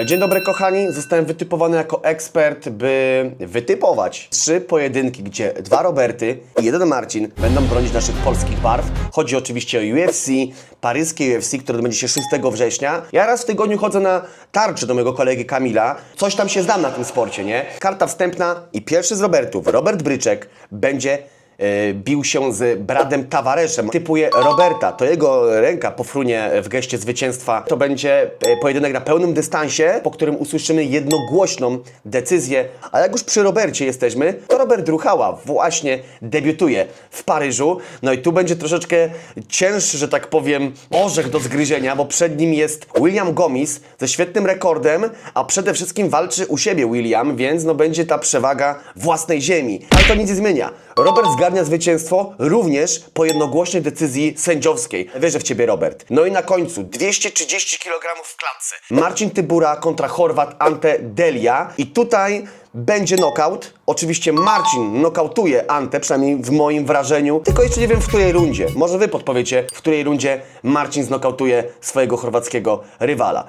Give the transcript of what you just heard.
E, Dzień dobry kochani, zostałem wytypowany jako ekspert, by wytypować trzy pojedynki, gdzie dwa Roberty i jeden Marcin będą bronić naszych polskich barw. Chodzi oczywiście o UFC, paryskie UFC, które odbędzie się 6 września. Ja raz w tygodniu chodzę na tarczy do mojego kolegi Kamila. Coś tam się znam na tym sporcie, nie? Karta wstępna i pierwszy z Robertów, Robert Bryczek, będzie bił się z Bradem Tavareszem. Typuje Roberta, to jego ręka pofrunie w geście zwycięstwa. To będzie e, pojedynek na pełnym dystansie, po którym usłyszymy jednogłośną decyzję. A jak już przy Robercie jesteśmy, to Robert Ruchała właśnie debiutuje w Paryżu. No i tu będzie troszeczkę cięższy, że tak powiem, orzech do zgryzienia, bo przed nim jest William Gomis ze świetnym rekordem, a przede wszystkim walczy u siebie William, więc no będzie ta przewaga własnej ziemi. Ale to nic nie zmienia. Robert zgarnia zwycięstwo również po jednogłośnej decyzji sędziowskiej. Wierzę w ciebie, Robert. No i na końcu 230 kg w klatce. Marcin Tybura kontra Chorwat Ante Delia. I tutaj będzie knockout. Oczywiście Marcin nokautuje Ante, przynajmniej w moim wrażeniu. Tylko jeszcze nie wiem w której rundzie. Może wy podpowiecie, w której rundzie Marcin znokautuje swojego chorwackiego rywala.